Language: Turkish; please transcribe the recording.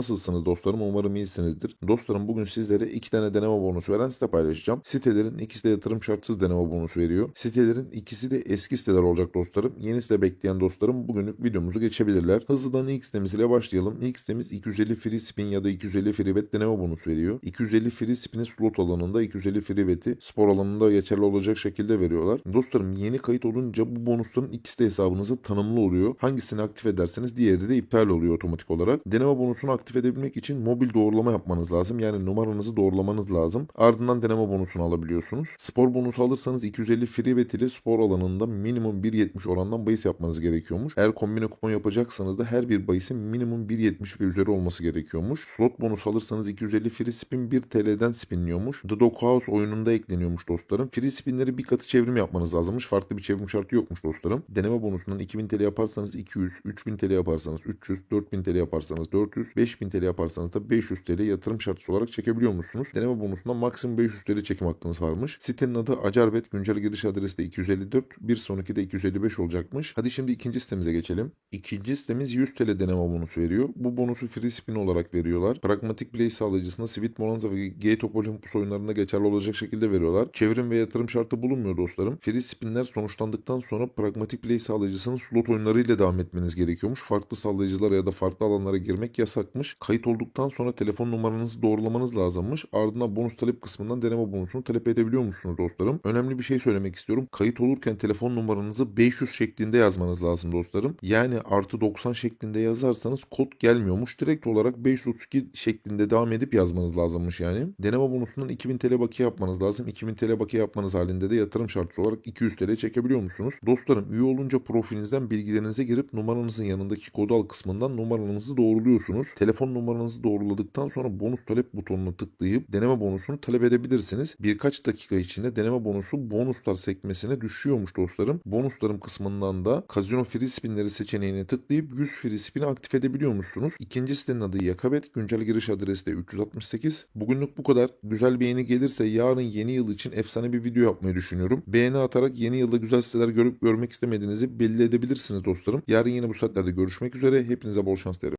Nasılsınız dostlarım? Umarım iyisinizdir. Dostlarım bugün sizlere iki tane deneme bonusu veren site paylaşacağım. Sitelerin ikisi de yatırım şartsız deneme bonusu veriyor. Sitelerin ikisi de eski siteler olacak dostlarım. Yeni site bekleyen dostlarım bugünlük videomuzu geçebilirler. Hızlıdan ilk sitemiz ile başlayalım. İlk sitemiz 250 free spin ya da 250 free bet deneme bonusu veriyor. 250 free spin'i slot alanında 250 free bet'i spor alanında geçerli olacak şekilde veriyorlar. Dostlarım yeni kayıt olunca bu bonusların ikisi de hesabınıza tanımlı oluyor. Hangisini aktif ederseniz diğeri de iptal oluyor otomatik olarak. Deneme bonusunu aktif edebilmek için mobil doğrulama yapmanız lazım. Yani numaranızı doğrulamanız lazım. Ardından deneme bonusunu alabiliyorsunuz. Spor bonusu alırsanız 250 free bet ile spor alanında minimum 1.70 orandan bahis yapmanız gerekiyormuş. Eğer kombine kupon yapacaksanız da her bir bahisin minimum 1.70 ve üzeri olması gerekiyormuş. Slot bonusu alırsanız 250 free spin 1 TL'den spinliyormuş. The Dog House oyununda ekleniyormuş dostlarım. Free spinleri bir katı çevrim yapmanız lazımmış. Farklı bir çevrim şartı yokmuş dostlarım. Deneme bonusundan 2000 TL yaparsanız 200, 3000 TL yaparsanız 300, 4000 TL yaparsanız 400, 5000 TL yaparsanız da 500 TL yatırım şartısı olarak çekebiliyor musunuz? Deneme bonusundan maksimum 500 TL çekim hakkınız varmış. Sitenin adı Acarbet. Güncel giriş adresi de 254. Bir sonraki de 255 olacakmış. Hadi şimdi ikinci sitemize geçelim. İkinci sitemiz 100 TL deneme bonusu veriyor. Bu bonusu free spin olarak veriyorlar. Pragmatic Play sağlayıcısına Sweet Bonanza ve Gate Olympus oyunlarında geçerli olacak şekilde veriyorlar. Çevrim ve yatırım şartı bulunmuyor dostlarım. Free spinler sonuçlandıktan sonra Pragmatic Play sağlayıcısının slot oyunlarıyla devam etmeniz gerekiyormuş. Farklı sağlayıcılara ya da farklı alanlara girmek yasakmış. Kayıt olduktan sonra telefon numaranızı doğrulamanız lazımmış. Ardından bonus talep kısmından deneme bonusunu talep edebiliyor musunuz dostlarım? Önemli bir şey söylemek istiyorum. Kayıt olurken telefon numaranızı 500 şeklinde yazmanız lazım dostlarım. Yani artı 90 şeklinde yazarsanız kod gelmiyormuş. Direkt olarak 532 şeklinde devam edip yazmanız lazımmış yani. Deneme bonusundan 2000 TL bakiye yapmanız lazım. 2000 TL bakiye yapmanız halinde de yatırım şartısı olarak 200 TL çekebiliyor musunuz? Dostlarım üye olunca profilinizden bilgilerinize girip numaranızın yanındaki kod al kısmından numaranızı doğruluyorsunuz. Telefon numaranızı doğruladıktan sonra bonus talep butonuna tıklayıp deneme bonusunu talep edebilirsiniz. Birkaç dakika içinde deneme bonusu bonuslar sekmesine düşüyormuş dostlarım. Bonuslarım kısmından da Casino Free Spin'leri seçeneğine tıklayıp 100 Free Spin'i aktif edebiliyor musunuz? İkinci sitenin adı Yakabet. Güncel giriş adresi de 368. Bugünlük bu kadar. Güzel beğeni gelirse yarın yeni yıl için efsane bir video yapmayı düşünüyorum. Beğeni atarak yeni yılda güzel siteler görüp görmek istemediğinizi belli edebilirsiniz dostlarım. Yarın yine bu saatlerde görüşmek üzere. Hepinize bol şans dilerim.